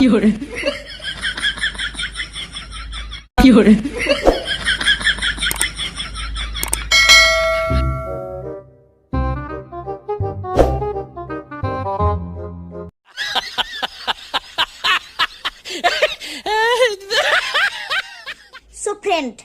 有人，有人， so friend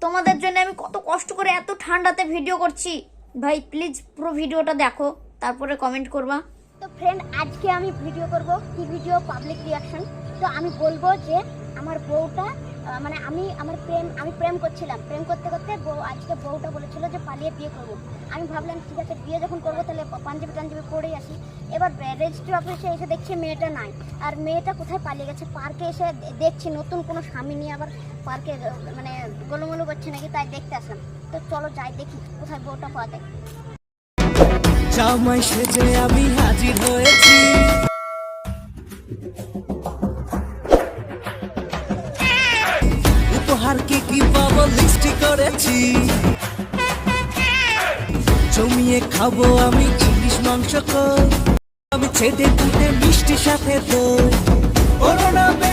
তোমাদের জন্য আমি কত কষ্ট করে এত ঠান্ডাতে ভিডিও করছি ভাই প্লিজ পুরো ভিডিওটা দেখো তারপরে কমেন্ট করবা তো ফ্রেন্ড আজকে আমি ভিডিও করব কি ভিডিও পাবলিক রিয়াকশন তো আমি বলব যে আমার বউটা মানে আমি, আমার প্রেম আমি প্রেম করছিলাম। প্রেম করতে করতে বউ, আজকে বউটা বলেছিল যে পালিয়ে বিয়ে করব। আমি ভাবলাম, ঠিক আছে, বিয়ে যখন করব, তাহলে পাঞ্জাবি টাঞ্জাবি পরেই আসি। এবার রেজিস্ট্রি অফিসে এসে দেখছি মেয়েটা নাই। আর মেয়েটা কোথায় পালিয়ে গেছে? পার্কে এসে দেখছি নতুন কোনো স্বামী নিয়ে আবার পার্কে মানে গোলমলো করছে নাকি, তাই দেখতে আসলাম। তো চলো যাই দেখি কোথায় বউটা পাওয়া যায়। জামাই সেজে আমি হাজির হয়েছি। উপহার কি কি পাবো লিস্টি করেছি। জমিয়ে খাব আমি ইলিশ মাংস আমি ছেটে কুটে মিষ্টি সাথে দই। ওরো না বে-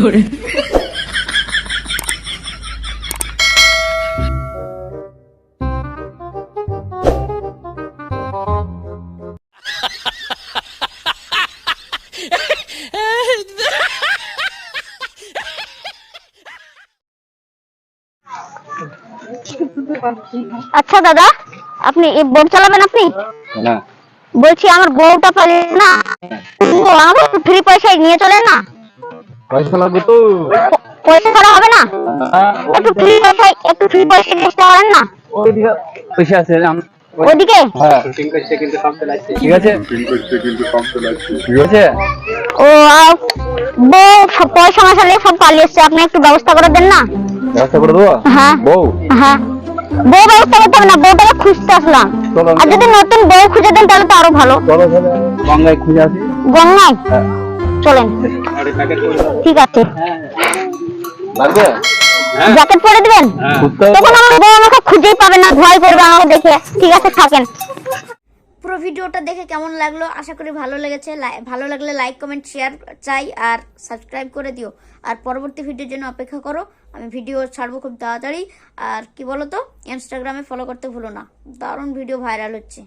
人，আচ্ছা দাদা আপনি এই বোট চালাবেন আপনি? বলছি আমার বউটা পালিয়ে না। আমাকে একটু ফ্রি পয়সায় নিয়ে চলে না? পয়সা লাগবে তো। পয়সা ছাড়া হবে না? একটু ফ্রি পয়সায় একটু ফ্রি চেষ্টা করেন না? ওইদিকে পয়সা আছে ওদিকে হ্যাঁ। ঠিক আছে? ঠিক আছে? ও আর বউ সব পয়সা মশালে সব পালিয়ে এসছে। আপনি একটু ব্যবস্থা করে দেন না? ব্যবস্থা করে দেবো? হ্যাঁ। বউ? হ্যাঁ। বউ ব্যবস্থা করতে হবে না বউটাকে খুঁজতে আসলাম। আর যদি নতুন বউ খুঁজে দেন তাহলে তো আরও ভালো। গঙ্গায় খুঁজে আসি। গঙ্গায়? হ্যাঁ। চলেন। ঠিক আছে। লাগবে? জ্যাকেট পরে দিবেন? খুঁজতে তখন আমার বউ আমাকে খুঁজেই পাবে না ভয় করবে আমাকে দেখে। ঠিক আছে থাকেন। পুরো ভিডিওটা দেখে কেমন লাগল? আশা করি ভালো লেগেছে। ভালো লাগলে লাইক কমেন্ট শেয়ার চাই আর সাবস্ক্রাইব করে দিও। আর পরবর্তী ভিডিওর জন্য অপেক্ষা করো। আমি ভিডিও ছাড়বো খুব তাড়াতাড়ি। আর কি বলো তো ইনস্টাগ্রামে ফলো করতে ভুলো না। দারুণ ভিডিও ভাইরাল হচ্ছে।